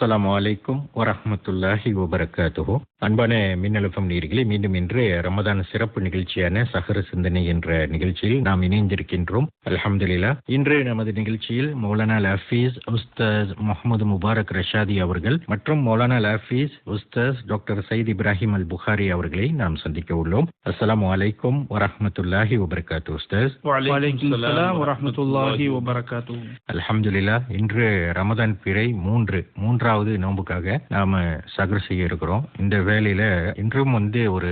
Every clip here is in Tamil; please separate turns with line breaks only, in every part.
அஸ்ஸலாமு அலைக்கும் வரஹ்மத்துல்லாஹி வபரகாத்துஹு. அன்பான மின்னலுஃபம் நேர்களே மீண்டும் இன்று ரமதான் சிறப்பு நிகழ்ச்சியான சஹர சிந்தனை என்ற நிகழ்ச்சியில் நாம் இணைந்திருக்கின்றோம். அல்ஹம்துலில்லா இன்று நமது நிகழ்ச்சியில் மௌலானா லஃபீஸ் உஸ்தாஸ் முகமது முபாரக் ரஷாதி அவர்கள் மற்றும் மௌலானா லஃபீஸ் உஸ்தாஸ் டாக்டர் சயீத் இப்ராஹிம் அல் புகாரி அவர்களை நாம் சந்திக்க உள்ளோம். அஸ்ஸலாமு அலைக்கும் வரஹ்மத்துல்லாஹி வபரகாத்து உஸ்தாஸ்.
வலைக்கும்
அல்ஹம்துலில்லா இன்று ரமதான் பிறை மூன்று ஆறாவது நோன்புக்காக நாம சகர் செய்ய இருக்கிறோம். இந்த வேலையில் இன்றும் வந்து ஒரு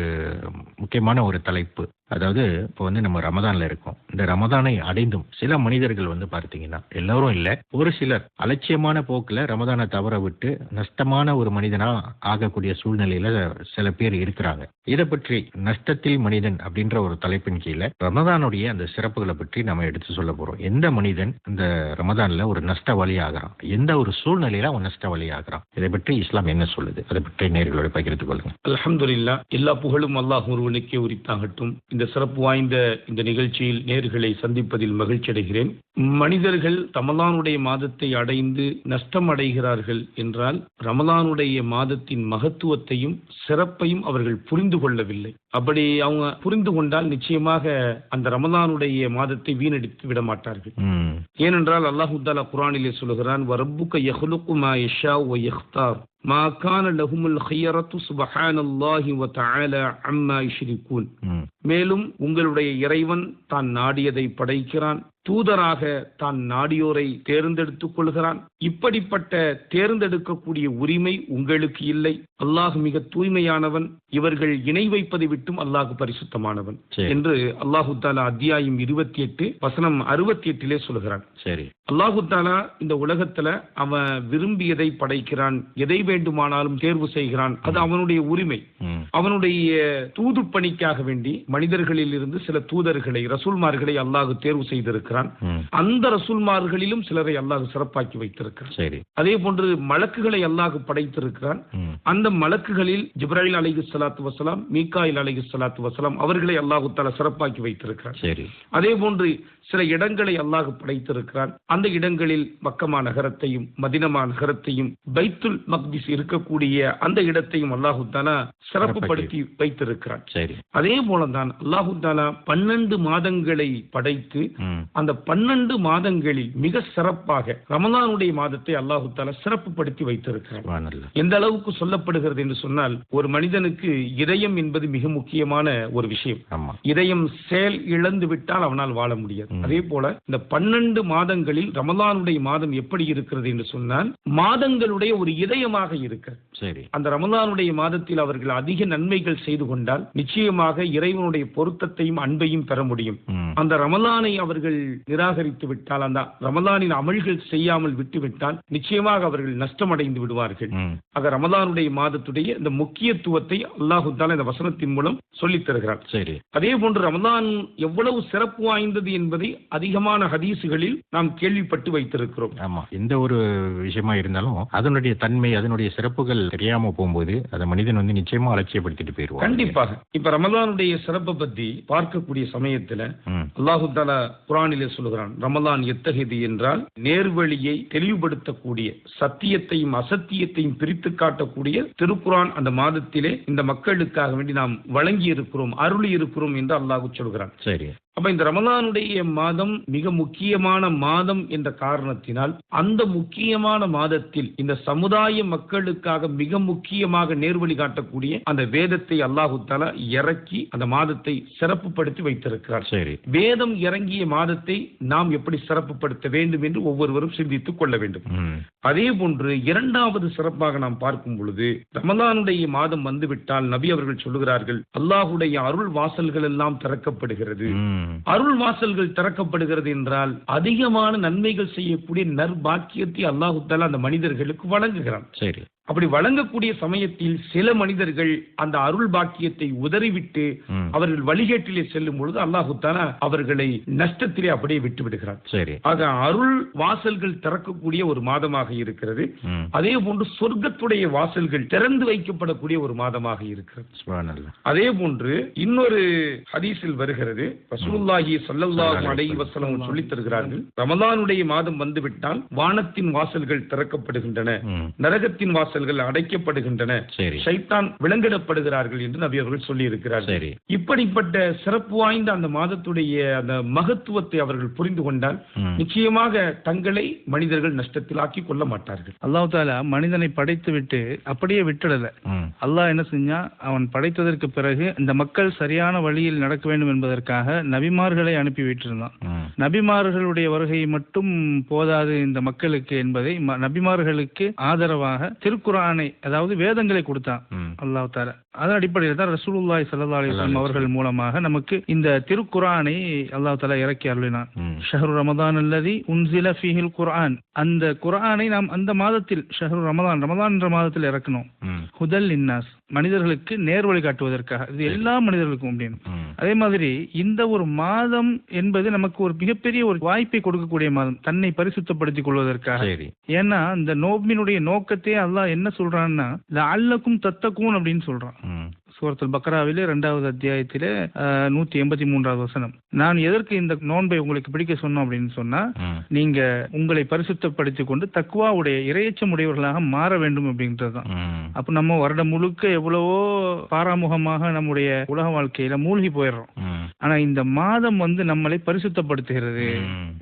முக்கியமான ஒரு தலைப்பு. அதாவது இப்போ வந்து நம்ம ரமதான்ல இருக்கோம். இந்த ரமதானை அடைந்தும் சில மனிதர்கள் வந்து பார்த்தீங்கன்னா எல்லாரும் இல்ல ஒரு சிலர் அலட்சியமான போக்குல ரமதானை தவற விட்டு நஷ்டமான ஒரு மனிதனா ஆகக்கூடிய சூழ்நிலையில சில பேர் இருக்கிறாங்க. இதை பற்றி நஷ்டத்தில் மனிதன் அப்படின்ற ஒரு தலைப்பின் கீழே ரமதானுடைய அந்த சிறப்புகளை பற்றி நம்ம எடுத்து சொல்ல போறோம். எந்த மனிதன் இந்த ரமதான்ல ஒரு நஷ்டவாளி ஆகிறான் எந்த ஒரு சூழ்நிலையில அவன் நஷ்டவாளி ஆகிறான் இதை பற்றி இஸ்லாம் என்ன சொல்லுது? அதை பற்றி நேர்களோட பகிர்ந்து கொள்ளுங்க.
அலமதுல்லா எல்லா புகழும் அல்லாஹ் ஒருவனுக்கே உரித்தாகட்டும். இந்த சிறப்பு வாய்ந்த இந்த நிகழ்ச்சியில் நேர்களை சந்திப்பதில் மகிழ்ச்சி அடைகிறேன். மனிதர்கள் ரமலானுடைய மாதத்தை அடைந்து நஷ்டம் அடைகிறார்கள் என்றால் ரமலானுடைய மாதத்தின் மகத்துவத்தையும் சிறப்பையும் அவர்கள் புரிந்து கொள்ளவில்லை. அப்படி அவங்க புரிந்து கொண்டால் நிச்சயமாக அந்த ரமலானுடைய மாதத்தை வீணடித்து விட மாட்டார்கள். ஏனென்றால் அல்லாஹு குரானிலே சொல்லுகிறான் வரப்புக்க யஹ்லுக்கு மா யஷா வ யஹ்தார். மா கான லஹுமுல் ஹியரத்து சுபஹானல்லாஹி வ தஆலா அம்மா யுஷ்ரிகூன் மேலும் உங்களுடைய இறைவன் தான் நாடியதை படைக்கிறான். தூதராக தான் நாடியோரை தேர்ந்தெடுத்துக் கொள்கிறான். இப்படிப்பட்ட தேர்ந்தெடுக்கக்கூடிய உரிமை உங்களுக்கு இல்லை. அல்லாஹ் மிக தூய்மையானவன். இவர்கள் இணை வைப்பதை விட்டும் அல்லாஹ் பரிசுத்தமானவன் என்று அல்லாஹு தாலா அத்தியாயம் இருபத்தி எட்டு வசனம் அறுபத்தி எட்டிலே சொல்கிறான்.
சரி.
அல்லாஹு தாலா இந்த உலகத்துல அவன் விரும்பியதை படைக்கிறான். எதை வேண்டுமானாலும் தேர்வு செய்கிறான். அது அவனுடைய உரிமை. அவனுடைய தூது பணிக்காக வேண்டி மனிதர்களில் இருந்து சில தூதர்களை ரசூல்மார்களை அல்லாஹ் தேர்வு செய்திருக்கிறான்.
ம்,
அந்த ரசூல்மார்களிலும் சிலரை அல்லாஹ் சிறப்பாக்கி வைத்திருக்கிறான்.
சரி.
அதே போன்று மலக்குகளை அல்லாஹ் படைத்திருக்கிறான். அந்த மலக்குகளில் ஜிப்ராயில் அலைஹி ஸலாத்து வஸலாம் மீகாயில் அலைஹி ஸலாத்து வஸலாம் அவர்களை அல்லாஹு தஆலா சிறப்பாக்கி வைத்திருக்கிறான்.
சரி.
அதே போன்று சில இடங்களை அல்லாஹ் படைத்திருக்கிறான். அந்த இடங்களில் மக்கமா நகரத்தையும் மதினமா நகரத்தையும் பைத்துல் மக்திஸ் இருக்கக்கூடிய அந்த இடத்தையும் அல்லாஹு தாலா சிறப்புப்படுத்தி வைத்திருக்கிறான். அதே போலதான் அல்லாஹு தாலா பன்னெண்டு மாதங்களை படைத்து அந்த பன்னெண்டு மாதங்களில் மிக சிறப்பாக ரமலானுடைய மாதத்தை அல்லாஹு தாலா சிறப்புப்படுத்தி வைத்திருக்கிறான். எந்த அளவுக்கு சொல்லப்படுகிறது என்று சொன்னால் ஒரு மனிதனுக்கு இதயம் என்பது மிக முக்கியமான ஒரு விஷயம். இதயம் செயல் இழந்து விட்டால் அவனால் வாழ முடியாது. அதே போல இந்த பன்னெண்டு மாதங்களில் ரமலானுடைய மாதம் எப்படி இருக்கிறது என்று சொன்னால் மாதங்களுடைய ஒரு இதயமாக இருக்கிறது
சரி.
அந்த ரமலானுடைய மாதத்தில் அவர்கள் அதிக நன்மைகள் செய்து கொண்டால் நிச்சயமாக இறைவனுடைய பொருத்தத்தையும் அன்பையும் பெற முடியும். அந்த ரமலானை அவர்கள் நிராகரித்து விட்டால் அந்த ரமலானின் அமல்கள் செய்யாமல் விட்டுவிட்டால் நிச்சயமாக அவர்கள் நஷ்டமடைந்து விடுவார்கள்.
ம்,
ஆக ரமலானுடைய மாதத்துடைய இந்த முக்கியத்துவத்தை அல்லாஹு தாலா இந்த வசனத்தின் மூலம் சொல்லித் தருகிறார்
சரி.
அதே போன்று ரமலான் எவ்வளவு சிறப்பு வாய்ந்தது என்பதை அதிகமான ஹதீசுகளில் நாம் கேள்விப்பட்டு வைத்திருக்கிறோம்.
ஆமா. எந்த ஒரு விஷயமா இருந்தாலும் அதனுடைய தன்மை அதனுடைய சிறப்புகள் தெரியாம போகும்போது அதை மனிதன் வந்து நிச்சயமா அலட்சியப்படுத்திட்டு போயிருவான்
கண்டிப்பாக. இப்ப ரமலானுடைய சிறப்பை பத்தி பார்க்கக்கூடிய சமயத்துல அல்லாஹு தாலா குரானிலே சொல்லுகிறான் ரமலான் எத்தகையது என்றால் நேர்வழியை தெளிவுபடுத்தக்கூடிய சத்தியத்தையும் அசத்தியத்தையும் பிரித்து காட்டக்கூடிய திருக்குரான் அந்த மாதத்திலே இந்த மக்களுக்காக வேண்டி நாம் வழங்கி இருக்கிறோம் அருளி இருக்கிறோம் என்று அல்லாஹ் சொல்கிறான்.
சரி.
அப்ப இந்த ரமலானுடைய மாதம் மிக முக்கியமான மாதம் என்ற காரணத்தினால் அந்த முக்கியமான மாதத்தில் இந்த சமுதாய மக்களுக்காக மிக முக்கியமாக நேர்வழி காட்டக்கூடிய அந்த வேதத்தை அல்லாஹு தாலா இறக்கி அந்த மாதத்தை சிறப்புப்படுத்தி வைத்திருக்கிறார்.
சரி.
வேதம் இறங்கிய மாதத்தை நாம் எப்படி சிறப்புப்படுத்த வேண்டும் என்று ஒவ்வொருவரும் சிந்தித்துக் கொள்ள வேண்டும். அதே போன்று இரண்டாவது சிறப்பாக நாம் பார்க்கும் பொழுது ரமலானுடைய மாதம் வந்துவிட்டால் நபி அவர்கள் சொல்லுகிறார்கள் அல்லாஹுடைய அருள் வாசல்கள் எல்லாம் திறக்கப்படுகிறது. அருள் வாசல்கள் திறக்கப்படுகிறது என்றால் அதிகமான நன்மைகள் செய்யக்கூடிய நற்பாக்கியத்தை அல்லாஹு தாலா அந்த மனிதர்களுக்கு வழங்குகிறான்.
சரி.
அப்படி வழங்கக்கூடிய சமயத்தில் சில மனிதர்கள் அந்த அருள் பாக்கியத்தை உதறிவிட்டு. அவர்கள் வழிகேட்டிலே செல்லும் பொழுது அல்லாஹு தாலா அவர்களை நஷ்டத்திலே அப்படியே விட்டு விடுகிறார்
சரி
ஆக அருள் வாசல்கள் திறக்கக்கூடிய ஒரு மாதமாக இருக்கிறது. அதே போன்று சொர்க்கத்துடைய வாசல்கள் திறந்து வைக்கப்படக்கூடிய ஒரு மாதமாக இருக்கிறது. அதே போன்று இன்னொரு ஹதீஸில் வருகிறது ரசூலுல்லாஹி ஸல்லல்லாஹு அலைஹி வஸல்லம் சொல்லித் தருகிறார்கள் ரமலானுடைய மாதம் வந்துவிட்டால் வானத்தின் வாசல்கள் திறக்கப்படுகின்றன. நரகத்தின் வாசல்கள் அடைக்கப்படுகின்றன.
சரி.
ஷைத்தான் விலங்கிடப்படுகிறார்கள் என்று நபி அவர்கள் சொல்லி இருக்கிறார்கள் இப்படிப்பட்ட சிறப்பு வாய்ந்த அந்த மாதத்துடைய அந்த மகத்துவத்தை அவர்கள் புரிந்து கொண்டால். நிச்சயமாக தங்களை மனிதர்கள் நஷ்டத்தில் ஆக்கிக் கொள்ள மாட்டார்கள்.
அல்லாஹ் தாலா மனிதனை படைத்து விட்டு அப்படியே விட்டுடல. அல்லாஹ் என்ன செஞ்சா? அவன் படைத்ததற்கு பிறகு இந்த மக்கள் சரியான வழியில் நடக்க வேண்டும் என்பதற்காக நபிமார்களை அனுப்பி விட்டிருந்தான். நபிமார்களுடைய வருகை மட்டும் போதாது இந்த மக்களுக்கு என்பதை நபிமார்களுக்கு ஆதரவாக திருக்குரானை அதாவது வேதங்களை கொடுத்தான். அல்லாஹ் தாலா அதன் அடிப்படையில் தான் ரசூலுல்லாஹி ஸல்லல்லாஹு அலைஹி வஸல்லம் அவர்கள் மூலமாக நமக்கு இந்த திருக்குரானை அல்லாஹ் தாலா இறக்கி அருளினான். ஷஹரு ரமதான் அல்லதி உன்சில ஃபீஹில் குர்ஆன் அந்த குர்ஆனை நாம் அந்த மாதத்தில் ஷஹரு ரமதான் ரமதான் என்ற மாதத்தில் இறக்கணும். ஹுதல் இன்னாஸ் மனிதர்களுக்கு நேர்வழி காட்டுவதற்காக. இது எல்லா மனிதர்களுக்கும் அப்படின்னு. அதே மாதிரி இந்த ஒரு மாதம் என்பது நமக்கு ஒரு மிகப்பெரிய ஒரு வாய்ப்பை கொடுக்கக்கூடிய மாதம். தன்னை பரிசுத்தப்படுத்திக் கொள்வதற்காக.
சரி.
ஏன்னா இந்த நோம்பினுடைய நோக்கத்தையே அல்லாஹ் என்ன சொல்றான்னா அல்லக்கும் தத்தக்கும் அப்படின்னு சொல்றான். சூரத்துல் பக்ராவிலே இரண்டாவது அத்தியாயத்திலே நூத்தி எண்பத்தி மூன்றாவது வசனம் நான் எதற்கு இந்த நோன்பை உங்களுக்கு பிடிக்க சொன்னோம் அப்படின்னு சொன்னா. நீங்க உங்களை பரிசுத்தப்படுத்திக் கொண்டு தக்குவாவுடைய இரையச்சம் உடையவர்களாக மாற வேண்டும் அப்படின்றது தான்
ம்.
அப்ப நம்ம வருடம் முழுக்க எவ்வளவோ பாராமுகமாக நம்முடைய உலக வாழ்க்கையில மூழ்கி போயிடுறோம். ஆனா இந்த மாதம் வந்து நம்மளை பரிசுத்தப்படுத்துகிறது.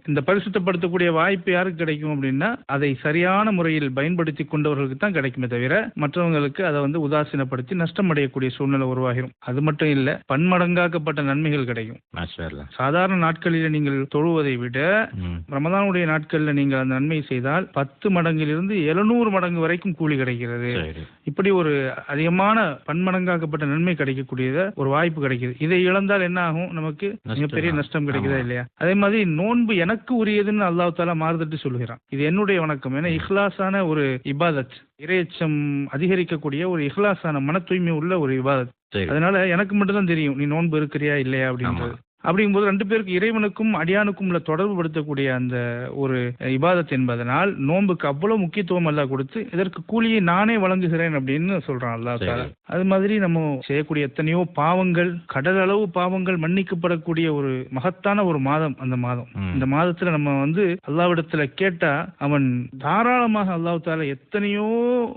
இந்த பரிசுத்தப்படுத்தக்கூடிய வாய்ப்பு யாருக்கு கிடைக்கும் அப்படின்னா அதை சரியான முறையில் பயன்படுத்தி கொண்டவர்களுக்கு தான் கிடைக்குமே தவிர மற்றவங்களுக்கு அதை வந்து உதாசீனப்படுத்தி நஷ்டம் அடையக்கூடிய சூழ்நிலை உருவாகிரும். அது மட்டும் இல்ல பன்மடங்காக்கப்பட்ட நன்மைகள் கிடைக்கும். சாதாரண நாட்களில் நீங்கள் தொழுவதை விட. ரமதானுடைய நாட்கள்ல நீங்கள் அந்த நன்மை செய்தால் பத்து மடங்கிலிருந்து எழுநூறு மடங்கு வரைக்கும் கூலி கிடைக்கிறது. இப்படி ஒரு அதிகமான பன்மடங்காக்கப்பட்ட நன்மை கிடைக்கக்கூடியத ஒரு வாய்ப்பு கிடைக்குது. இதை இழந்தால் என்ன ஆகும்? நமக்கு மிகப்பெரிய
நஷ்டம்.
கிடைக்குதா. இல்லையா? அதே மாதிரி நோன்பு எனக்கு உரியதுன்னு அல்லாஹ் தாலா மாறுதட்டு சொல்லுகிறான். இது என்னுடைய வணக்கம். ஏன்னா இஹ்லாஸான ஒரு இபாதத் இரையச்சம் அதிகரிக்கக்கூடிய ஒரு இஹ்லாஸான மன தூய்மை உள்ள ஒரு இபாதத். அதனால எனக்கு மட்டும்தான் தெரியும் நீ நோன்பு இருக்கிறியா இல்லையா அப்படின்றது. அப்படிங்கும்போது ரெண்டு பேருக்கு இறைவனுக்கும் அடியானுக்கும் உள்ள தொடர்பு படுத்தக்கூடிய அந்த ஒரு இபாதத் என்பதனால் நோன்புக்கு அவ்வளவு முக்கியத்துவம் அல்லாஹ் கொடுத்து இதற்கு கூலியை நானே வழங்குகிறேன் அப்படின்னு சொல்றான் அல்லாஹ்
சரி.
தாலா அது மாதிரி நம்ம செய்யக்கூடிய எத்தனையோ பாவங்கள் கடல் அளவு பாவங்கள் மன்னிக்கப்படக்கூடிய ஒரு மகத்தான ஒரு மாதம் அந்த மாதம். இந்த மாதத்துல நம்ம வந்து அல்லாவிடத்துல கேட்டா அவன் தாராளமாக அல்லாஹ் தாலா எத்தனையோ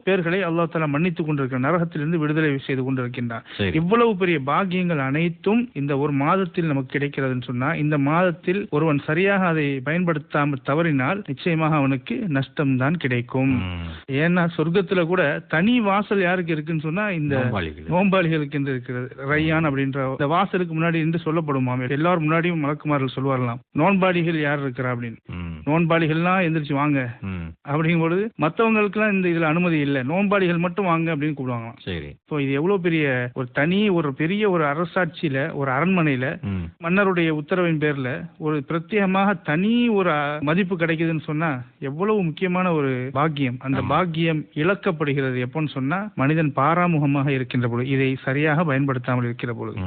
பேர்களை அல்லாஹ் தாலா மன்னித்துக் கொண்டிருக்கிறான் நரகத்திலிருந்து விடுதலை செய்து கொண்டிருக்கின்றான் இவ்வளவு பெரிய பாக்கியங்கள் அனைத்தும் இந்த ஒரு மாதத்தில் நமக்கு கிடைக்கிறதுன்னு சொன்னா இந்த மாதத்தில் ஒருவன் சரியாக அதை பயன்படுத்தாமல் தவறினால் நிச்சயமாக அவனுக்கு நஷ்டம்தான் கிடைக்கும்
ம்.
ஏன்னா சொர்க்கத்துல கூட தனி வாசல் யாருக்கு இருக்குன்னு சொன்னா இந்த
நோம்பாளிகள்.
நோம்பாளிகளுக்கு என்று இருக்கிறது ரையான் அப்படின்ற இந்த வாசலுக்கு முன்னாடி என்று சொல்லப்படுமாம் எல்லாரும் முன்னாடியும் மலக்குமார்கள் சொல்வார்களாம் நோன்பாளிகள் யார் இருக்கிறா அப்படின்னு
ம்.
நோன்பாளிகள்லாம் எந்திரிச்சு வாங்க. அப்படிங்கும் பொழுது மற்றவங்களுக்குலாம் இந்த இதுல அனுமதி இல்லை நோன்பாளிகள் மட்டும் வாங்க அப்படின்னு கூப்பிடுவாங்களாம்
சரி
ஸோ இது எவ்வளவு பெரிய ஒரு தனி ஒரு பெரிய ஒரு அரசாட்சியில ஒரு அரண்மனையில. மன்னருடைய உத்தரவின் பேர்ல ஒரு பிரத்யேகமாக தனி ஒரு மதிப்பு கிடைக்குதுன்னு சொன்னா எவ்வளவு முக்கியமான ஒரு பாக்கியம் அந்த. பாக்கியம் இழக்கப்படுகிறது எப்போன்னு சொன்னா மனிதன் பாராமுகமாக இருக்கின்ற பொழுது இதை சரியாக பயன்படுத்தாமல் இருக்கிற பொழுது.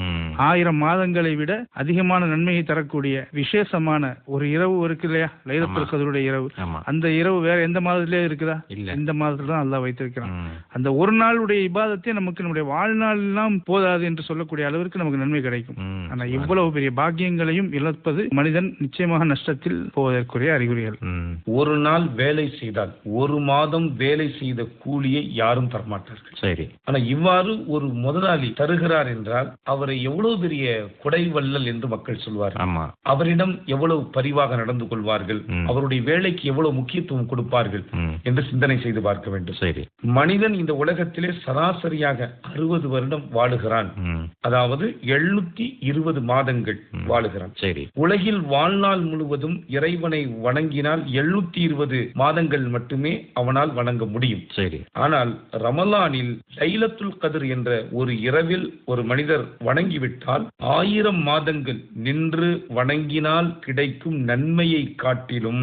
ஆயிரம் மாதங்களை விட அதிகமான நன்மையை தரக்கூடிய விசேஷமான ஒரு இரவு இருக்கு இல்லையா லைலத்துல். கதருடைய இரவு அந்த இரவு வேற எந்த மாதத்திலே இருக்குதா
இல்ல
இந்த மாதத்துல தான் அல்லாஹ் வைத்திருக்கிறான். அந்த ஒரு நாளுடைய இபாதத்தை நமக்கு நம்முடைய வாழ்நாள் எல்லாம் போதாது என்று சொல்லக்கூடிய அளவிற்கு நமக்கு நன்மை கிடைக்கும். ஆனா இவ்வளவு பெரிய பாக்கியங்களையும் இழப்பது மனிதன் நிச்சயமாக நஷ்டத்தில் போவதற்குரிய அறிகுறிகள்.
ஒரு நாள் வேலை செய்தால் ஒரு மாதம் வேலை செய்த கூலியை யாரும் தரமாட்டார்கள்.
சரி.
ஆனா இவ்வாறு ஒரு முதலாளி தருகிறார் என்றால் அவரை எவ்வளவு பெரிய குடைவள்ளல் என்று மக்கள் சொல்வார்கள்.
ஆமா.
அவரிடம் எவ்வளவு பரிவாக நடந்து கொள்வார்கள். அவருடைய வேலைக்கு எவ்வளவு முக்கியத்துவம் கொடுப்பார்கள். என்று சிந்தனை செய்து பார்க்க வேண்டும்.
சரி.
மனிதன் இந்த உலகத்திலே சராசரியாக அறுபது வருடம் வாழுகிறான். அதாவது எழுநூத்தி இருபது மாதங்கள் ஆண்டுகள்
ம்.
வாழுகிறான்
சரி.
உலகில் வாழ்நாள் முழுவதும் இறைவனை வணங்கினால் எழுநூத்தி இருபது மாதங்கள் மட்டுமே அவனால் வணங்க முடியும்.
சரி.
ஆனால் ரமலானில் லைலத்துல் கதிர் என்ற ஒரு இரவில் ஒரு மனிதர் வணங்கிவிட்டால் ஆயிரம் மாதங்கள் நின்று வணங்கினால் கிடைக்கும் நன்மையை காட்டிலும்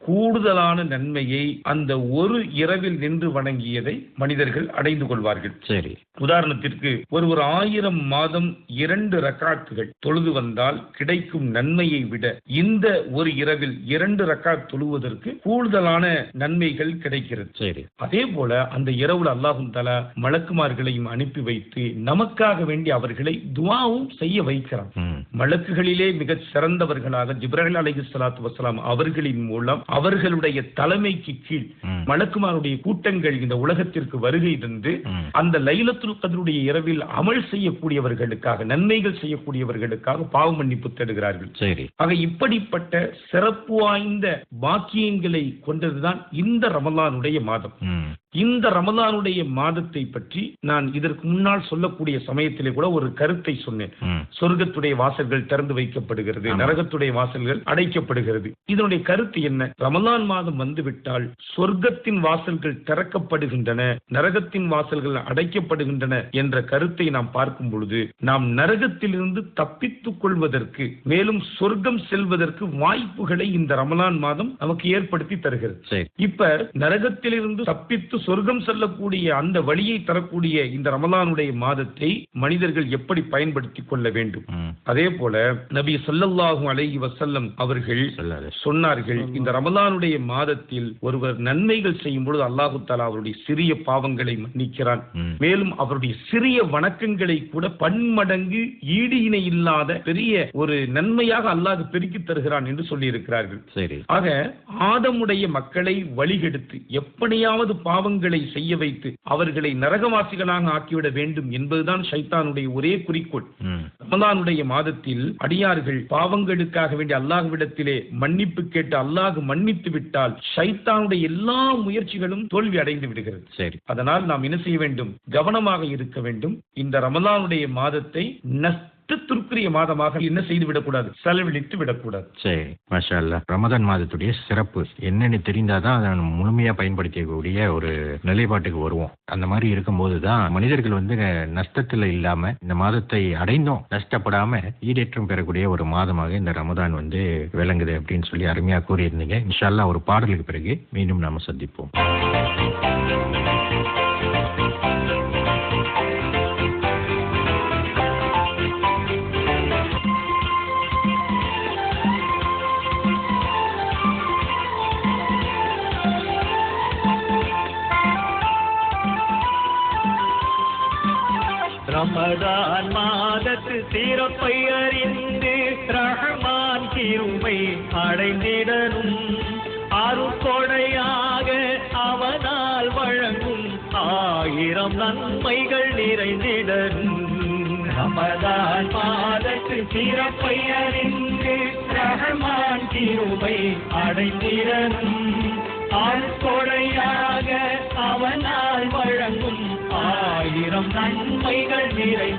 கூடுதலான நன்மையை அந்த ஒரு இரவில் நின்று வணங்கியதை மனிதர்கள் அடைந்து கொள்வார்கள்.
சரி.
உதாரணத்திற்கு ஒருவர் ஆயிரம் மாதம் இரண்டு ரக்காத்துகள் தொழுது வந்தால் கிடைக்கும் நன்மையை விட இந்த ஒரு இரவில் இரண்டு ரக்காத் தொழுவதற்கு கூடுதலான நன்மைகள் கிடைக்கிறது.
சரி.
அதே போல அந்த இரவுல அல்லாஹும் தலா மலக்குமார்களையும் அனுப்பி வைத்து நமக்காக வேண்டி அவர்களை துவாவும் செய்ய வைக்கிறான்.
ம்.
மலக்குகளிலே மிகச் சிறந்தவர்களாக ஜிப்ராஹில் அலைஹி ஸலாத்து வஸலாம் அவர்களின் மூலம் அவர்களுடைய தலைமைக்கு கீழ் மலக்குமாருடைய கூட்டங்கள் இந்த உலகத்திற்கு வருகை தந்து அந்த லைலத்துல் கதருடைய இரவில் அமல் செய்யக்கூடியவர்களுக்காக நன்மைகள் செய்யக்கூடியவர்களுக்காக பாவ மன்னிப்பு தேடுகிறார்கள்.
சரி.
ஆக இப்படிப்பட்ட சிறப்பு வாய்ந்த பாக்கியங்களை கொண்டதுதான் இந்த ரமலானுடைய மாதம். இந்த ரமலானுடைய மாதத்தை பற்றி நான் இதற்கு முன்னால் சொல்லக்கூடிய சமயத்திலே கூட ஒரு கருத்தை சொன்னேன். சொர்க்கத்துடைய வாசல்கள் திறந்து வைக்கப்படுகிறது. நரகத்துடைய வாசல்கள் அடைக்கப்படுகிறது. இதனுடைய கருத்து என்ன? ரமலான் மாதம் வந்துவிட்டால் சொர்க்கத்தின் வாசல்கள் திறக்கப்படுகின்றன நரகத்தின் வாசல்கள் அடைக்கப்படுகின்றன என்ற கருத்தை நாம் பார்க்கும் பொழுது நாம் நரகத்திலிருந்து தப்பித்துக் கொள்வதற்கு மேலும் சொர்க்கம் செல்வதற்கு வாய்ப்புகளை இந்த ரமலான் மாதம் நமக்கு ஏற்படுத்தி தருகிறது. இப்ப நரகத்திலிருந்து தப்பித்து சொர்க்கம் செல்லக்கூடிய அந்த வழியை தரக்கூடிய இந்த ரமலானுடைய மாதத்தை மனிதர்கள் எப்படி பயன்படுத்திக் கொள்ள வேண்டும்? அதே போல நபி ஸல்லல்லாஹு அலைஹி வஸல்லம் அவர்கள் சொன்னார்கள் இந்த ரமலானுடைய மாதத்தில் ஒருவர் நன்மைகள் செய்யும் பொழுது அல்லாஹு தஆலா அவருடைய சிறிய பாவங்களை மன்னிக்கிறான். மேலும் அவருடைய சிறிய வணக்கங்களை கூட பன்மடங்கு ஈடு இணை இல்லாத பெரிய ஒரு நன்மையாக அல்லாஹ் பெருக்கி தருகிறான் என்று சொல்லியிருக்கிறார்கள்.
சரி.
ஆக ஆதமுடைய மக்களை வழிகெடுத்து எப்படியாவது பாவங்களை செய்ய வைத்து அவர்களை நரகவாசிகளாக ஆக்கிவிட வேண்டும் என்பதுதான் ஷைத்தானுடைய ஒரே குறிக்கோள்.
ம்.
ரமலானுடைய மாதத்தில் அடியார்கள் பாவங்களுக்காக வேண்டி அல்லாஹ்விடத்திலே மன்னிப்பு கேட்டு அல்லாஹ் மன்னித்து விட்டால் ஷைத்தானுடைய எல்லா முயற்சிகளும் தோல்வி அடைந்து விடுகிறது.
சரி.
அதனால் நாம் என்ன செய்ய வேண்டும்? கவனமாக இருக்க வேண்டும். இந்த ரமலானுடைய மாதத்தை நஷ்டத்திற்குரிய மாதமாக என்ன செய்து விடக்கூடாது? செலவழித்து விடக்கூடாது.
சரி மாஷா ரமதான் மாதத்துடைய சிறப்பு என்னன்னு தெரிந்தாதான் அதை முழுமையா பயன்படுத்தக்கூடிய ஒரு நிலைப்பாட்டுக்கு வருவோம். அந்த மாதிரி இருக்கும்போது தான் மனிதர்கள் வந்து நஷ்டத்துல இல்லாம இந்த மாதத்தை அடைந்தும். நஷ்டப்படாம ஈடேற்றம் பெறக்கூடிய ஒரு மாதமாக இந்த ரமதான் வந்து விளங்குது அப்படின்னு சொல்லி அருமையா கூறியிருந்தீங்க. இன்ஷா ஒரு பாடலுக்கு பிறகு மீண்டும் நாம சந்திப்போம்.
நன்மைகள் நிறைந்திடனும்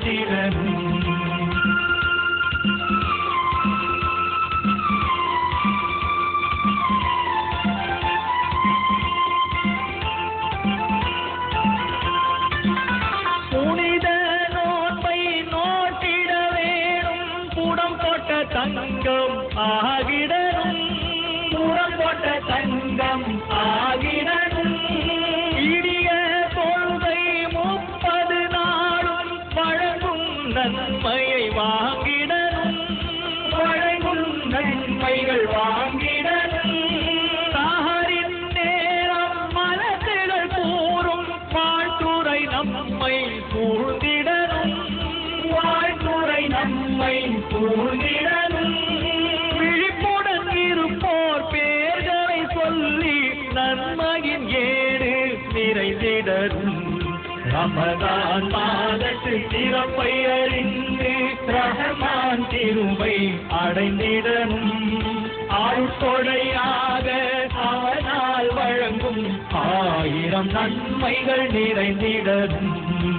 ரமதான் மாதத்து சிறப்பை அறிந்து ரஹமான் திருவை அடைந்திடனும். ஆழ்கொடையாக அவனால் வழங்கும் ஆயிரம் நன்மைகள் நிறைந்திடனும்.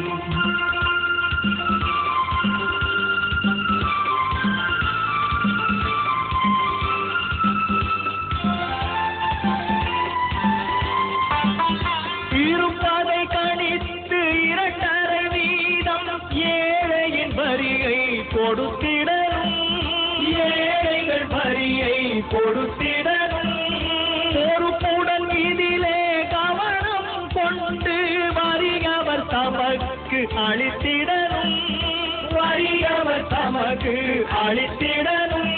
அளித்திடலும்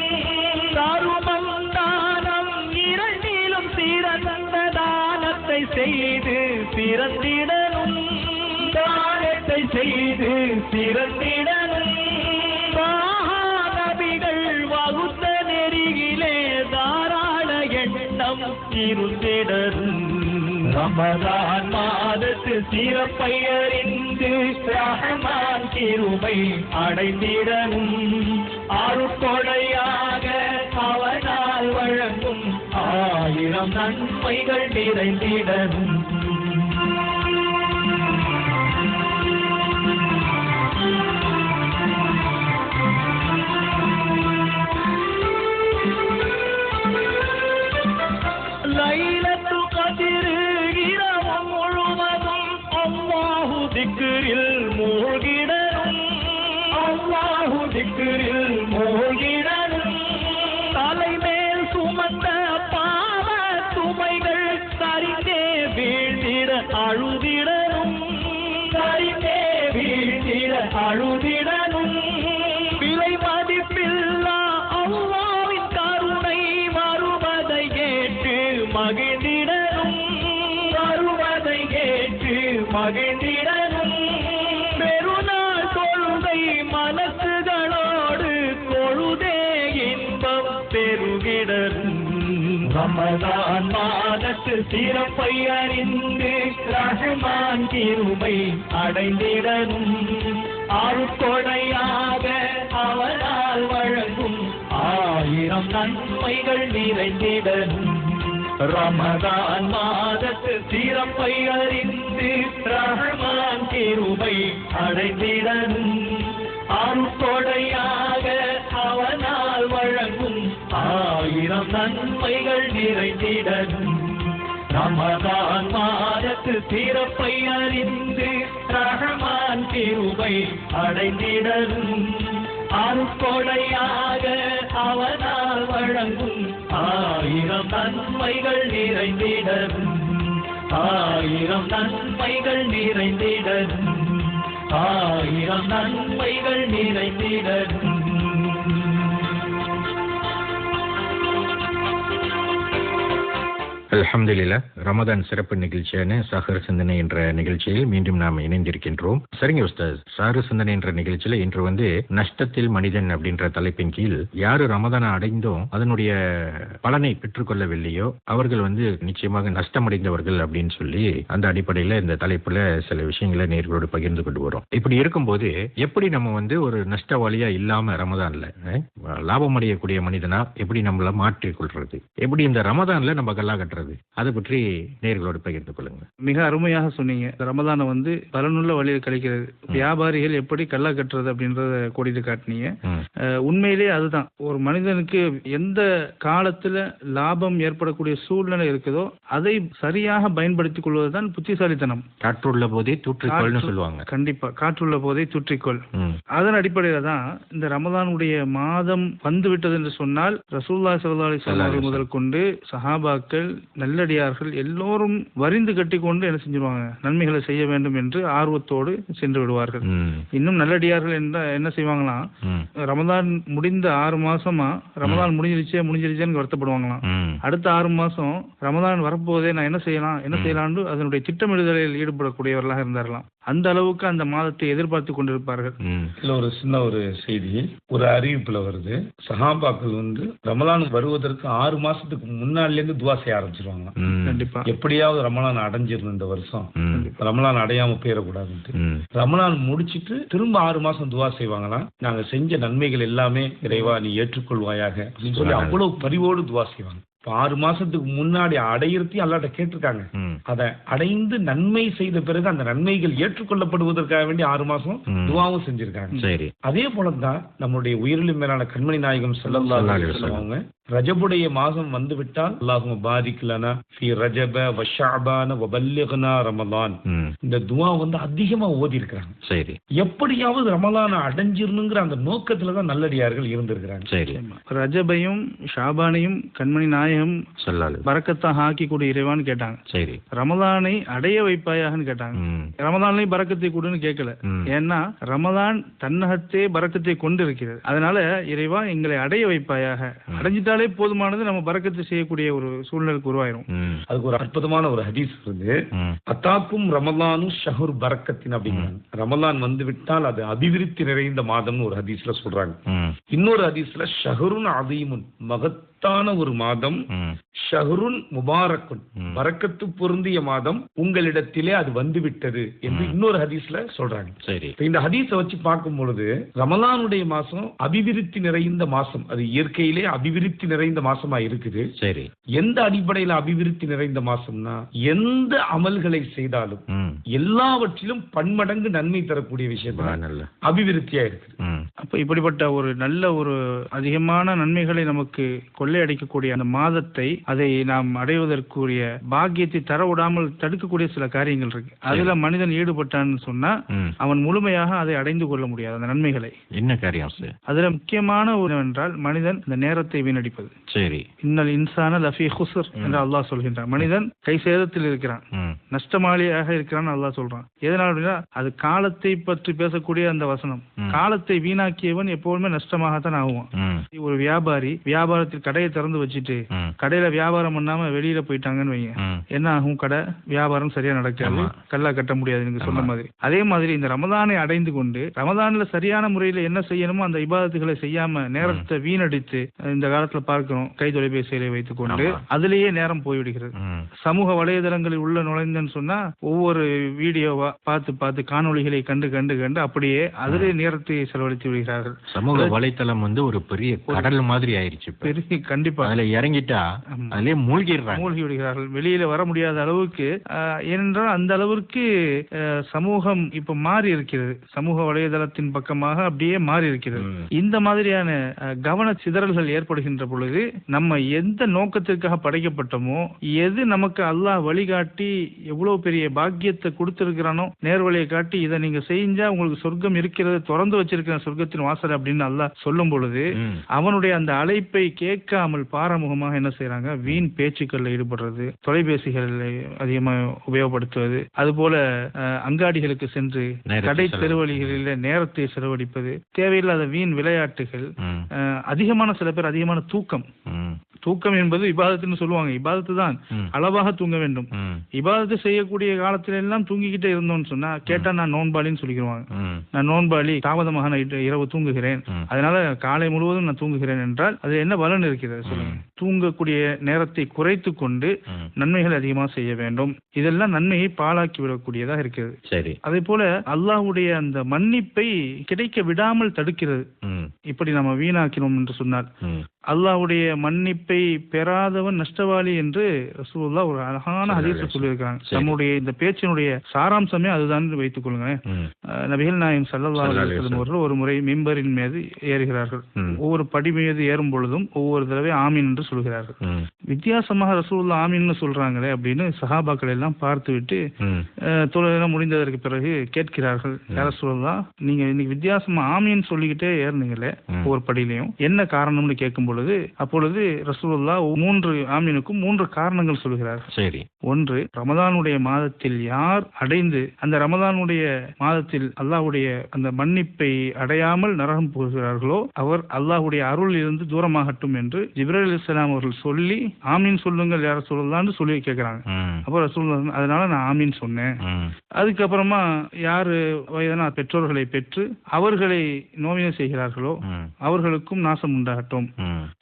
தருமம் தானம் இரண்டிலும் சிறந்த தானத்தை செய்து சிறந்திடணும் தானத்தை செய்து சிறந்திடணும் மகாநபிகள் வகுத்த நெறியிலே தாராள எண்ணம் இருந்திடரும் ரமதான் மாதத்து சிறப்பையரின் அறிந்து ரஹமான் கிருபை அடைந்திடனும் அருட்கொடையாக அவனால் வழங்கும் ஆயிரம் நன்மைகள் நிறைந்திடனும் திக்ரில் மூழ்கிடனும். அல்லாஹு திக்ரில் மூழ்கிடனும். தலைமேல் சுமந்த பாவ சுமைகள் சரிந்தே வீழ்த்திட அழுதிடனும். சரிந்தே வீழ்த்திட அழுதிட ரஹமான் கிருபை அடைந்திடனும் அருட்கொடையாக அவனால் வழங்கும் ஆயிரம் நன்மைகள் நிறைந்திடனும் ரமதான் மாதத்து சிறப்பை அறிந்து ரஹமான் கிருபை அடைந்திடனும் அருட்கொடையாக அவனால் வழங்கும் ஆயிரம் நன்மைகள் நிறைந்திடனும் ரமதான் மாதத்து சிறப்பை அறிந்து ரஹமான் கிருபை அடைந்திடனும் அருக்கொடையாக அவனால் வழங்கும் ஆயிரம் நன்மைகள் நிறைந்திடரும் ஆயிரம் நன்மைகள் நிறைந்திடரும் ஆயிரம் நன்மைகள் நிறைந்திடரும்
அல்ஹம்துலில்லா ரமதான் சிறப்பு நிகழ்ச்சியான சஹர் சிந்தனை என்ற நிகழ்ச்சியில் மீண்டும் நாம் இணைந்திருக்கின்றோம். சரிங்க உஸ்தாஸ் சாரு சிந்தனை என்ற நிகழ்ச்சியில இன்று வந்து நஷ்டத்தில் மனிதன் அப்படின்ற தலைப்பின் கீழ் யாரு ரமதான அடைந்தோம் அதனுடைய பலனை பெற்றுக்கொள்ளவில்லையோ அவர்கள் வந்து நிச்சயமாக நஷ்டமடைந்தவர்கள் அப்படின்னு சொல்லி அந்த அடிப்படையில இந்த தலைப்புல சில விஷயங்களை நேர்களோடு பகிர்ந்து கொண்டு வரும். இப்படி இருக்கும்போது எப்படி நம்ம வந்து ஒரு நஷ்டவாளியா இல்லாம ரமதான்ல லாபம் அடையக்கூடிய மனிதனா எப்படி நம்மள மாற்றிக் கொள்றது எப்படி இந்த ரமதான்ல நம்ம கல்லா கட்டுறது அதை பற்றி நேர்களோடு பகிர்ந்து கொள்ளுங்க
மிக அருமையாக சொன்னீங்க. ரமதானை வந்து பலனுள்ள வழியில் கழிக்கிறது வியாபாரிகள் எப்படி கல்லா கட்டுறது அப்படின்றத கோடிட்டு காட்டினீங்க. உண்மையிலே அதுதான். ஒரு மனிதனுக்கு எந்த காலத்துல லாபம் ஏற்படக்கூடிய சூழ்நிலை இருக்குதோ அதை சரியாக பயன்படுத்திக் கொள்வதுதான் புத்திசாலித்தனம்.
காற்றுள்ள போதே தூற்றிக்கொள்னு சொல்லுவாங்க.
கண்டிப்பா. காற்றுள்ள போதை தூற்றிக்கொள். அதன் அடிப்படையில தான் இந்த ரமதானுடைய மாதம் வந்து விட்டது என்று சொன்னால் ரசூல்லா சல்லா அலிஸ்லாம் முதல் கொண்டு சஹாபாக்கள் நல்லடியார்கள் எல்லோரும் வரிந்து கட்டி கொண்டு என்ன செஞ்சிருவாங்க? நன்மைகளை செய்ய வேண்டும் என்று ஆர்வத்தோடு சென்று விடுவார்கள். இன்னும் நல்லடியார்கள் என்ன என்ன செய்வாங்களாம் ரமதான் முடிந்த ஆறு மாசமா ரமதான் முடிஞ்சிருச்சே முடிஞ்சிருச்சேன்னு வருத்தப்படுவாங்களாம். அடுத்த ஆறு மாசம் ரமதான் வரப்போதே நான் என்ன செய்யலாம் என்ன செய்யலாம்னு அதனுடைய திட்டமிடுதலில் ஈடுபடக்கூடியவர்களாக இருந்தார்களாம். அந்த அளவுக்கு அந்த மாதத்தை எதிர்பார்த்து கொண்டிருப்பார்கள்.
இதுல ஒரு சின்ன ஒரு செய்தி ஒரு அறிவிப்புல வருது. சஹாபாக்கள் வந்து ரமலான் வருவதற்கு ஆறு மாசத்துக்கு முன்னாடில இருந்து துவா செய்ய ஆரம்பிச்சிருவாங்க.
கண்டிப்பா.
எப்படியாவது ரமலான் அடைஞ்சிடணும் இந்த வருஷம். ரமலான் அடையாம போயிடக்கூடாதுன்ட்டு. ரமலான் முடிச்சிட்டு திரும்ப ஆறு மாசம் துவா செய்வாங்களாம் நாங்க செஞ்ச நன்மைகள் எல்லாமே இறைவா நீ ஏற்றுக்கொள்வாயாக அப்படின்னு சொல்லி அவ்வளவு பரிவோடு துவா செய்வாங்க. ஆறு மாசத்துக்கு முன்னாடி அடையிறதையும் அல்லாட்ட கேட்டிருக்காங்க. அதை அடைந்து நன்மை செய்த பிறகு அந்த நன்மைகள் ஏற்றுக்கொள்ளப்படுவதற்காக வேண்டி ஆறு மாசம். துவாவும் செஞ்சிருக்காங்க.
சரி.
அதே போலதான் நம்மளுடைய உயிரிலும் மேலான கண்மணி நாயகம் வஸல்லம். அவங்க ரஜபுடைய மாதம் வந்து விட்டால் அல்லாஹும் பாதிக்கலனா ஃபி ரஜப வஷாபான வபல்லிகனா ரமலான். இந்த துவா வந்து அதிகமா ஓதி இருக்கிறாங்க
சரி.
எப்படியாவது ரமலானை அடைஞ்சிரணுங்கிற அந்த நோக்கத்துல தான் நல்லடியார்கள் இருந்திருக்கிறாங்க.
சரி.
ரஜபையும் ஷாபானையும் கண்மணி நாயகம்
சொல்லாது
பறக்கத்தான் ஆக்கி கொடு இறைவான்னு கேட்டாங்க.
சரி.
ரமலானை அடைய வைப்பாயாகன்னு கேட்டாங்க. ரமலான்லையும் பறக்கத்தை கொடுன்னு கேட்கல. ஏன்னா ரமலான் தன்னகத்தே பறக்கத்தை கொண்டு இருக்கிறது அதனால இறைவா எங்களை அடைய வைப்பாயாக. அடைஞ்சிட்டாலே போதுமானது நம்ம பறக்கத்தை செய்யக்கூடிய ஒரு சூழ்நிலைக்கு உருவாயிரும்.
அதுக்கு ஒரு அற்புதமான ஒரு ஹதீஸ் இருந்து
ம்.
அத்தாக்கும் ரமலானும் ஷஹுர் பரக்கத்தின் அப்படிங்கிறாங்க ரமலான் வந்து விட்டால் அது அபிவிருத்தி நிறைந்த மாதம்னு ஒரு ஹதீஸ்ல சொல்றாங்க. இன்னொரு ஹதீஸ்ல ஷஹருன் அதீமுன் மகத்தான ஒரு மாதம் ஷஹருன் முபாரக்குன்
ம்.
பரக்கத்து பொருந்திய மாதம் உங்களிடத்திலே அது வந்து விட்டது என்று இன்னொரு ஹதீஸ்ல சொல்றாங்க.
சரி.
இந்த ஹதீஸை வச்சு பார்க்கும் பொழுது ரமலானுடைய மாசம் அபிவிருத்தி நிறைந்த மாசம் அது இயற்கையிலே அபிவிருத்தி நிறைந்த மாசமா இருக்குது.
சரி.
எந்த அடிப்படையில அபிவிருத்தி நிறைந்த மாசம்னா எந்த அமல்களை செய்தாலும் எல்லாவற்றிலும் பன்மடங்கு நன்மை தரக்கூடிய
வா,
விஷயத்துல
நல்ல
அபிவிருத்தியா இருக்குது.
ம்.
அப்ப இப்படிப்பட்ட ஒரு நல்ல ஒரு அதிகமான நன்மைகளை நமக்கு கொள்ளையடிக்கக்கூடிய அந்த மாதத்தை அதை நாம் அடைவதற்குரிய பாக்கியத்தை தர விடாமல் தடுக்கக்கூடிய சில காரியங்கள் இருக்கு. அதுல மனிதன் ஈடுபட்டான்னு சொன்னா அவன் முழுமையாக அதை அடைந்து கொள்ள முடியாது அந்த நன்மைகளை.
என்ன காரியம்
அதுல முக்கியமான என்றால் மனிதன் இந்த நேரத்தை வீணடிப்பது.
சரி.
இன்னல் இன்சான லஃபி ஹுசர் என்று அல்லாஹ் சொல்கின்றான். மனிதன் கை சேதத்தில் இருக்கிறான். நஷ்டமாளியாக இருக்கிறான்னு அல்லாஹ் சொல்றான். எதனால அப்படின்னா அது காலத்தை பற்றி பேசக்கூடிய அந்த வசனம். காலத்தை வீணாக்கியவன் எப்போதுமே நஷ்டமாகத்தான் ஆகுவான்.
ம்.
ஒரு வியாபாரி வியாபாரத்தில் கடையை திறந்து வச்சுட்டு கடையில வியாபாரம் பண்ணாம வெளியில போயிட்டாங்கன்னு வைங்க. என்ன ஆகும்? கடை வியாபாரம் சரியா நடக்காது. கல்லா கட்ட முடியாது நீங்க சொன்ன. மாதிரி. அதே மாதிரி இந்த ரமதானை அடைந்து கொண்டு ரமதான்ல சரியான முறையில என்ன செய்யணுமோ அந்த இபாதத்துகளை செய்யாம நேரத்தை வீணடித்து இந்த காலத்துல பார்க்கிறோம் கை தொலைபேசிகளை வைத்துக் கொண்டு. அதிலேயே நேரம் போய்விடுகிறது. சமூக வலைதளங்களில் உள்ள நுழைந்தேன்னு சொன்னா ஒவ்வொரு வீடியோவா பார்த்து பார்த்து காணொளிகளை கண்டு கண்டு கண்டு அப்படியே அதிலே நேரத்தை செலவழித்து விடுகிறார்கள்.
சமூக வலைத்தளம் வந்து ஒரு பெரிய கடல் மாதிரி ஆயிருச்சு இப்ப.
பெரிய கண்டிப்பா
அதுல இறங்கிட்டா. அதுலயே மூழ்கிடுறாங்க
மூழ்கி விடுகிறார்கள் வெளியில வர முடியாத அளவுக்கு ஏனென்றால் அந்த அளவிற்கு சமூகம் இப்ப மாறி இருக்கிறது சமூக வலைதளத்தின் பக்கமாக அப்படியே மாறி இருக்கிறது. இந்த மாதிரியான கவன சிதறல்கள் ஏற்படுகின்ற பொழுது நம்ம எந்த நோக்கத்திற்காக படைக்கப்பட்டோமோ எது நமக்கு அல்லாஹ் வழிகாட்டி எவ்வளவு பெரிய பாக்கியத்தை கொடுத்திருக்கிறானோ நேர்வழியை காட்டி இதை நீங்க செஞ்சா உங்களுக்கு சொர்க்கம் இருக்கிறது திறந்து வச்சிருக்கிற சொர்க்கத்தின் வாசல் அப்படின்னு அல்லாஹ் சொல்லும் பொழுது. அவனுடைய அந்த அழைப்பை கேட்காமல் பாராமுகமாக என்ன செய்றாங்க வீண் பேச்சுக்கள்ல ஈடுபடுறது தொலைபேசிகளை அதிகமாக உபயோகப்படுத்துவது அதுபோல அஹ், அங்காடிகளுக்கு சென்று கடை. தெருவழிகளில் நேரத்தை செலவழிப்பது தேவையில்லாத வீண் விளையாட்டுகள் அதிகமான சில பேர் அதிகமான தூக்கம். தூக்கம் என்பது இபாதத்துன்னு சொல்லுவாங்க இபாதத்து தான். அளவாக தூங்க வேண்டும். இபாதத்து செய்யக்கூடிய காலத்துல எல்லாம் தூங்கிக்கிட்டே இருந்தோம்னு சொன்னா கேட்டா நான் நோன்பாளின்னு சொல்லிடுவாங்க. நான் நோன்பாளி தாமதமாக நைட்டு இரவு தூங்குகிறேன். அதனால காலை முழுவதும் நான் தூங்குகிறேன் என்றால் அது என்ன பலன் இருக்கிறது. சொல்லுங்க. தூங்கக்கூடிய நேரத்தை குறைத்து கொண்டு. நன்மைகள் அதிகமாக செய்ய வேண்டும். இதெல்லாம் நன்மையை பாழாக்கி விடக்கூடியதாக இருக்கிறது.
சரி.
அதே போல அல்லாஹ்வுடைய அந்த மன்னிப்பை கிடைக்க விடாமல் தடுக்கிறது. இப்படி நம்ம வீணாக்கினோம் என்று சொன்னால். அல்லாஹ்வுடைய மன்னிப்பை பெறாதவன் நஷ்டவாளி என்று ரசூலுல்லாஹ் ஒரு அழகான ஹதீஸ். சொல்லியிருக்காங்க. நம்முடைய இந்த பேச்சினுடைய சாராம்சமே அதுதான் வைத்துக் கொள்ளுங்க
ம்.
அஹ் நபிகள் நாயம் அலைஹி வஸல்லம் அவர்கள் ஒரு முறை மிம்பரின் மீது ஏறுகிறார்கள். ஒவ்வொரு படி மீது ஏறும் பொழுதும் ஒவ்வொரு தடவை ஆமீன் என்று சொல்கிறார்கள். வித்தியாசமாக ரசூலுல்லாஹ் ஆமீன்னு சொல்றாங்களே அப்படின்னு சஹாபாக்கள் எல்லாம் பார்த்துவிட்டு
ம்.
அஹ், தொழுகைலாம் முடிந்ததற்கு பிறகு கேட்கிறார்கள் யார சொல்லலாம் நீங்க இன்னைக்கு வித்தியாசமா ஆமீன் சொல்லிக்கிட்டே ஏறுனீங்களே. ஒவ்வொரு படியிலையும் என்ன காரணம்னு கேட்கும் பொழுது அப்பொழுது ரசூலுல்லாஹ் மூன்று ஆமீனுக்கும் மூன்று காரணங்கள் சொல்கிறார்கள்
சரி
ஒன்று ரமதானுடைய மாதத்தில் யார் அடைந்து அந்த ரமதானுடைய மாதத்தில் அல்லாஹ்வுடைய அந்த மன்னிப்பை அடையாமல் நரகம் போகிறார்களோ அவர் அல்லாஹ்வுடைய அருள் இருந்து தூரமாகட்டும் என்று ஜிப்ரேல் அலிஸ்லாம் அவர்கள் சொல்லி ஆமீன் சொல்லுங்கள் யார சொல்லலாம்னு சொல்லி கேட்கிறாங்க
ம்.
அப்போ ரசூல் அதனால நான் ஆமீன் சொன்னேன். அதுக்கப்புறமா யாரு வயதான பெற்றோர்களை பெற்று அவர்களை நோவினை செய்கிறார்களோ. அவர்களுக்கும் நாசம் உண்டாகட்டும்.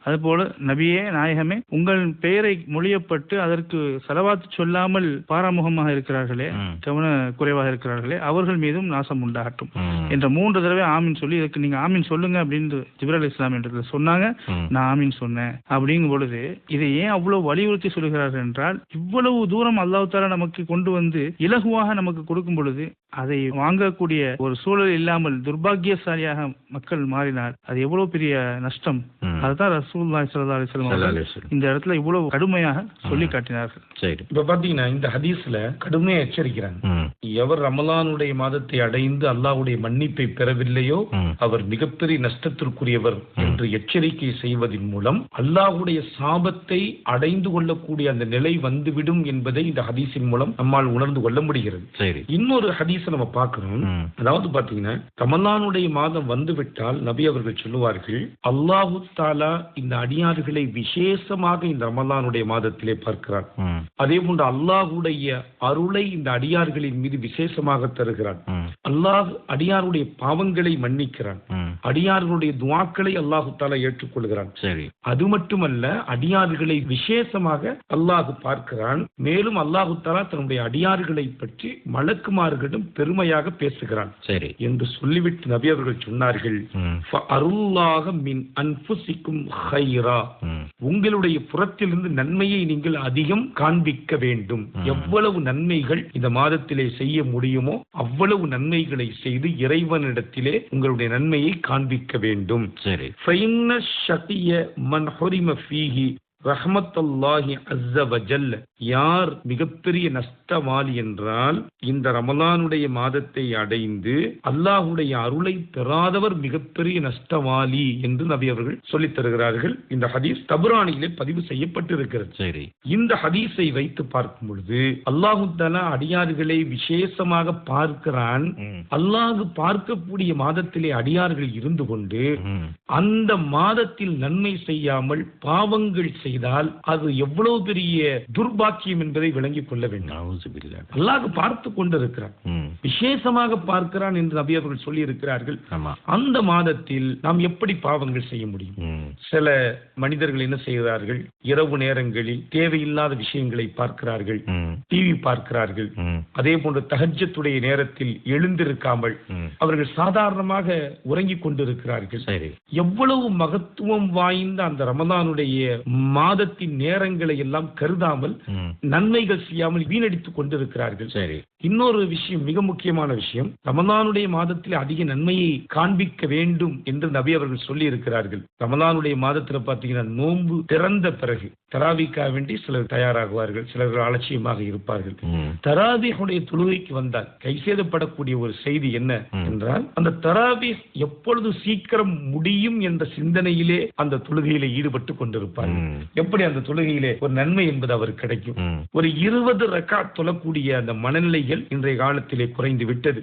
அதுபோல நபியே நாயகமே உங்கள் பெயரை மொழியப்பட்டு அதற்கு செலவாத்து சொல்லாமல் பாராமுகமாக இருக்கிறார்களே. கவன குறைவாக இருக்கிறார்களே அவர்கள் மீதும் நாசம் உண்டாகட்டும். என்ற மூன்று தடவை ஆமீன் சொல்லி இதுக்கு நீங்க ஆமீன் சொல்லுங்க அப்படின்னு ஜிப்ரல் இஸ்லாம் என்ற சொன்னாங்க. நான் ஆமீன் சொன்னேன் அப்படிங்கும் பொழுது இதை ஏன் அவ்வளவு வலியுறுத்தி சொல்கிறார்கள் என்றால் இவ்வளவு தூரம் அல்லாஹ் தாலா நமக்கு கொண்டு வந்து இலகுவாக நமக்கு கொடுக்கும் பொழுது அதை வாங்கக்கூடிய ஒரு சூழல் இல்லாமல் துர்பாக்கியசாலியாக மக்கள் மாறினால் அது எவ்வளவு பெரிய நஷ்டம். அதுதான் அவர்கள்
அலைஹி வஸல்லம்.
இந்த இடத்துல இவ்வளவு கடுமையாக சொல்லி காட்டினார்கள்.
சரி.
இப்ப பாத்தீங்கன்னா இந்த ஹதீஸ்ல கடுமையா எச்சரிக்கிறாங்க.
ம்.
எவர் ரமலானுடைய மாதத்தை அடைந்து அல்லாஹ்வுடைய மன்னிப்பை பெறவில்லையோ அவர் மிகப்பெரிய நஷ்டத்திற்குரியவர் என்று எச்சரிக்கை செய்வதன் மூலம் அல்லாஹ்வுடைய சாபத்தை அடைந்து கொள்ளக்கூடிய அந்த நிலை வந்துவிடும் என்பதை இந்த ஹதீஸின் மூலம் நம்மால் உணர்ந்து கொள்ள முடிகிறது.
சரி.
இன்னொரு ஹதீஸை நம்ம பார்க்கிறோம்
ம்.
அதாவது பாத்தீங்கன்னா ரமலானுடைய மாதம் வந்துவிட்டால் நபி அவர்கள் சொல்லுவார்கள் அல்லாஹு தாலா இந்த அடியார்களை விசேஷமாக இந்த ரமலானுடைய மாதத்திலே பார்க்கிறார்
ம்.
அதே போன்று அல்லாஹுடைய அருளை இந்த அடியார்களின் மீது விசேஷமாக தருகிறான். அல்லாஹ் அடியாருடைய பாவங்களை மன்னிக்கிறான். அடியார்களுடைய துவாக்களை அல்லாஹு தாலா ஏற்றுக்கொள்கிறான்.
சரி.
அது மட்டுமல்ல அடியார்களை விசேஷமாக அல்லாஹ் பார்க்கிறான். மேலும் அல்லாஹு தாலா தன்னுடைய அடியார்களை பற்றி மலக்குமார்களிடம் பெருமையாக பேசுகிறான்.
சரி.
என்று சொல்லிவிட்டு நபி அவர்கள் சொன்னார்கள் அருளாக மின் அன்புசிக்கும் ஹைரா உங்களுடைய புறத்திலிருந்து நன்மையை நீங்கள் அதிகம் காண்பிக்க வேண்டும். எவ்வளவு நன்மைகள் இந்த மாதத்திலே செய்ய முடியுமோ அவ்வளவு நன்மைகளை செய்து இறைவனிடத்திலே உங்களுடைய நன்மையை காண்பிக்க வேண்டும்.
சரி.
மன் ஹொரிம ஃபீஹி ரஹமத்தல்லாஹி அஸ்ஸ வஜல்ல யார் மிகப்பெரிய நஷ்டவாளி என்றால் இந்த ரமலானுடைய மாதத்தை அடைந்து அல்லாஹுடைய அருளை பெறாதவர் மிகப்பெரிய நஷ்டவாளி என்று நபி அவர்கள் சொல்லித் தருகிறார்கள். இந்த ஹதீஸ் தபுரானியிலே பதிவு செய்யப்பட்டிருக்கிறது.
சரி.
இந்த ஹதீஸை வைத்து பார்க்கும் பொழுது அல்லாஹு அடியார்களை விசேஷமாக பார்க்கிறான். அல்லாஹ் பார்க்கக்கூடிய மாதத்திலே அடியார்கள் இருந்து கொண்டு அந்த மாதத்தில் நன்மை செய்யாமல் பாவங்கள் செய்தால் அது எவ்வளவு பெரிய துர்பாக்கியம் என்பதை விளங்கிக் கொள்ள வேண்டும். அல்லாஹ் பார்த்து கொண்டிருக்கிறான். விசேஷமாக பார்க்கிறான் என்று நபி அவர்கள் சொல்லி இருக்கிறார்கள் அந்த மாதத்தில் நாம் எப்படி பாவங்கள் செய்ய முடியும்? சில மனிதர்கள் என்ன செய்கிறார்கள்? இரவு நேரங்களில் தேவையில்லாத விஷயங்களை பார்க்கிறார்கள். டிவி பார்க்கிறார்கள். அதே போன்று தஹஜ்ஜத்துடைய நேரத்தில் எழுந்திருக்காமல் அவர்கள் சாதாரணமாக உறங்கிக் கொண்டிருக்கிறார்கள்.
சரி.
எவ்வளவு மகத்துவம் வாய்ந்த அந்த ரமதானுடைய மாதத்தின் நேரங்களை எல்லாம் கருதாமல் நன்மைகள் செய்யாமல் வீணடித்துக் கொண்டிருக்கிறார்கள்.
சரி.
இன்னொரு விஷயம் மிக முக்கியமான விஷயம் ரமலானுடைய மாதத்தில் அதிக நன்மையை காண்பிக்க வேண்டும் என்று நபி அவர்கள் சொல்லி இருக்கிறார்கள் ரமலானுடைய மாதத்துல பாத்தீங்கன்னா நோன்பு திறந்த பிறகு தராவிக்காக வேண்டி சிலர் தயாராகுவார்கள் சிலர்கள் அலட்சியமாக இருப்பார்கள். தராபிஹுடைய தொழுகைக்கு வந்தால் கை சேதப்படக்கூடிய ஒரு செய்தி என்ன. என்றால் அந்த தராபி எப்பொழுது சீக்கிரம் முடியும் என்ற சிந்தனையிலே அந்த தொழுகையிலே ஈடுபட்டு கொண்டிருப்பார்கள். எப்படி அந்த தொழுகையிலே ஒரு நன்மை என்பது அவருக்கு கிடைக்கும்? ஒரு இருபது ரக்காத் தொழக்கூடிய அந்த மனநிலைகள் இன்றைய காலத்திலே குறைந்து விட்டது.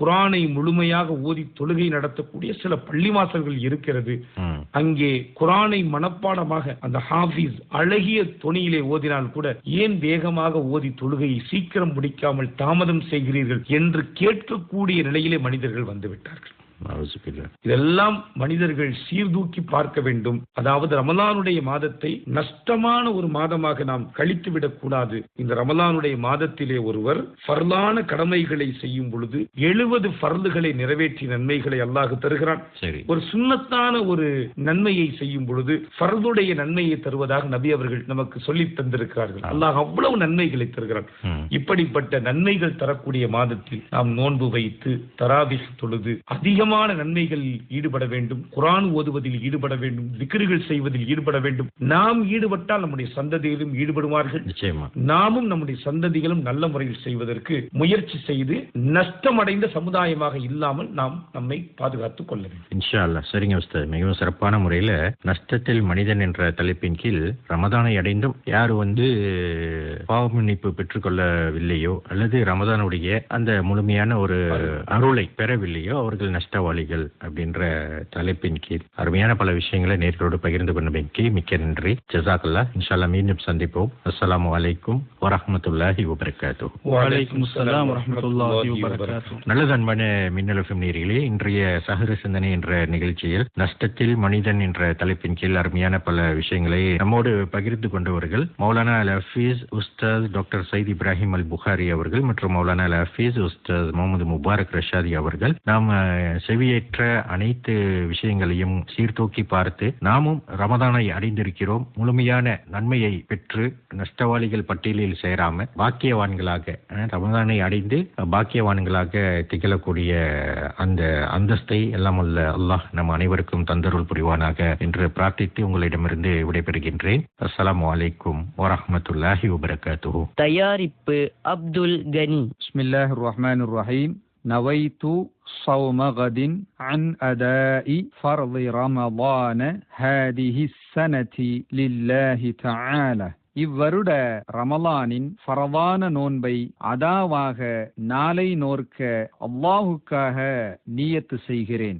குரானை முழுமையாக ஓதி தொழுகை நடத்தக்கூடிய சில பள்ளிவாசல்கள் இருக்கிறது. அங்கே குரானை மனப்பாடமாக அந்த ஹாஃபிஸ் அழகிய தொனியிலே ஓதினால் கூட ஏன் வேகமாக ஓதி தொழுகையை சீக்கிரம் முடிக்காமல் தாமதம் செய்கிறீர்கள் என்று கேட்கக்கூடிய நிலையிலே மனிதர்கள் வந்துவிட்டார்கள் இதெல்லாம் மனிதர்கள் சீர்தூக்கி பார்க்க வேண்டும். அதாவது ரமலானுடைய மாதத்தை நஷ்டமான ஒரு மாதமாக நாம் கழித்து விடக்கூடாது இந்த ரமலானுடைய மாதத்திலே ஒருவர் ஃபர்லான கடமைகளை செய்யும் பொழுது எழுபது ஃபர்லுகளை நிறைவேற்றி நன்மைகளை அல்லாஹ் தருகிறான். ஒரு சுண்ணத்தான ஒரு நன்மையை செய்யும் பொழுது ஃபர்துடைய நன்மையை தருவதாக நபி அவர்கள் நமக்கு சொல்லித் தந்திருக்கிறார்கள். அல்லாஹ் அவ்வளவு நன்மைகளை தருகிறான். இப்படிப்பட்ட நன்மைகள் தரக்கூடிய மாதத்தில் நாம் நோன்பு வைத்து தராபிஸ் தொழுது அதிகமான நன்மைகளில் ஈடுபட வேண்டும். குரான் ஓதுவதில் ஈடுபட வேண்டும். திக்ருகள் செய்வதில் ஈடுபட வேண்டும். நாம் ஈடுபட்டால் நம்முடைய சந்ததியிலும் ஈடுபடுவார்கள்.
நிச்சயமா.
நாமும் நம்முடைய சந்ததிகளும் நல்ல முறையில் செய்வதற்கு முயற்சி செய்து நஷ்டமடைந்த சமுதாயமாக இல்லாமல் நாம் நம்மை பாதுகாத்துக் கொள்ள வேண்டும்.
இன்ஷா அல்லாஹ் சரிங்க உஸ்தாத். மிகவும் சிறப்பான முறையில் நஷ்டத்தில் மனிதன் என்ற தலைப்பின் கீழ் ரமதானை அடைந்தும் யார் வந்து பாவ மன்னிப்பு பெற்றுக்கொள்ளவில்லையோ அல்லது ரமதானுடைய அந்த முழுமையான ஒரு அருளை. பெறவில்லையோ அவர்கள் நஷ்டவாளிகள் அப்படின்ற தலைப்பின் கீழ் அருமையான பல விஷயங்களை நேர்களோடு பகிர்ந்து கொண்டமைக்கு மிக்க நன்றி. ஜசாக்கல்லா இன்ஷா அல்லாஹ் மீண்டும் சந்திப்போம். வபரகாத்துஹு.
வலைக்கும் அஸ்ஸலாம் வரஹ்மத்துல்லாஹி வபரகாத்துஹு.
நல்லது அன்பான மின்னலஃபம் நேர்களே இன்றைய சகர சிந்தனை என்ற நிகழ்ச்சியில் நஷ்டத்தில் மனிதன் என்ற தலைப்பின் கீழ் அருமையான பல விஷயங்களை நம்மோடு பகிர்ந்து கொண்டவர்கள் மௌலானா அல் ஹஃபீஸ் உஸ்தாத் டாக்டர் சயித் இப்ராஹிம் அல் புகாரி அவர்கள் மற்றும் மௌலானா அல் ஹஃபீஸ் உஸ்தாத் முகமது முபாரக் ரஷாதி அவர்கள். நாம் செவியேற்ற அனைத்து விஷயங்களையும் சீர்தூக்கி பார்த்து நாமும் ரமதானை அடைந்திருக்கிறோம் முழுமையான நன்மையை பெற்று நஷ்டவாளிகள் பட்டியலில் சேராம பாக்கியவான்களாக ரமதானை அடைந்து பாக்கியவான்களாக திகழக்கூடிய அந்த அந்தஸ்தை எல்லாம் அல்ல அல்லாஹ் நம் அனைவருக்கும் தந்தருள் புரிவானாக என்று பிரார்த்தித்து உங்களிடமிருந்து விடைபெறுகின்றேன். அஸ்லாம் வலைக்கும் வரமத்துல்லாஹி வபரகாத்து
தயாரிப்பு அப்துல் கனி.
ரஹீம். தூ صوم غد عن أداء فرض رمضان هذه السنة لله تعالى இவ்வருட ரமலானின் ஃபரதான நோன்பை அதாவாக நாளை நோர்க்க அல்லாஹுக்காக நியத்து செய்கிறேன்